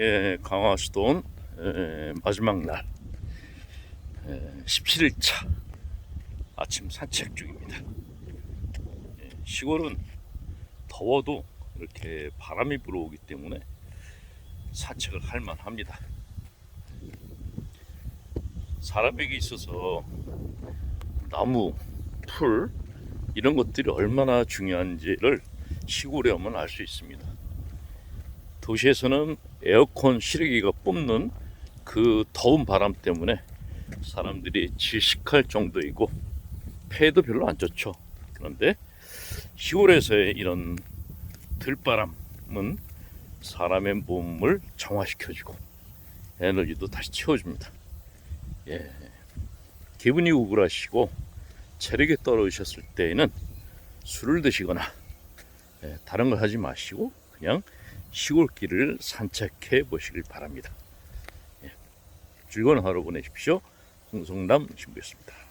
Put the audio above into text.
예, 강화 수도원 예, 마지막 날 예, 17일차 아침 산책 중입니다. 예, 시골은 더워도 이렇게 바람이 불어오기 때문에 산책을 할 만합니다. 사람에게 있어서 나무, 풀 이런 것들이 얼마나 중요한지를 시골에 오면 알 수 있습니다. 도시에서는 에어컨 실외기가 뿜는 그 더운 바람 때문에 사람들이 질식할 정도이고 폐도 별로 안 좋죠. 그런데 시골에서의 이런 들바람은 사람의 몸을 정화시켜주고 에너지도 다시 채워줍니다. 예. 기분이 우울하시고 체력이 떨어지셨을 때에는 술을 드시거나 예, 다른 걸 하지 마시고 그냥 시골길을 산책해 보시길 바랍니다. 예. 즐거운 하루 보내십시오. 홍성남 신부였습니다.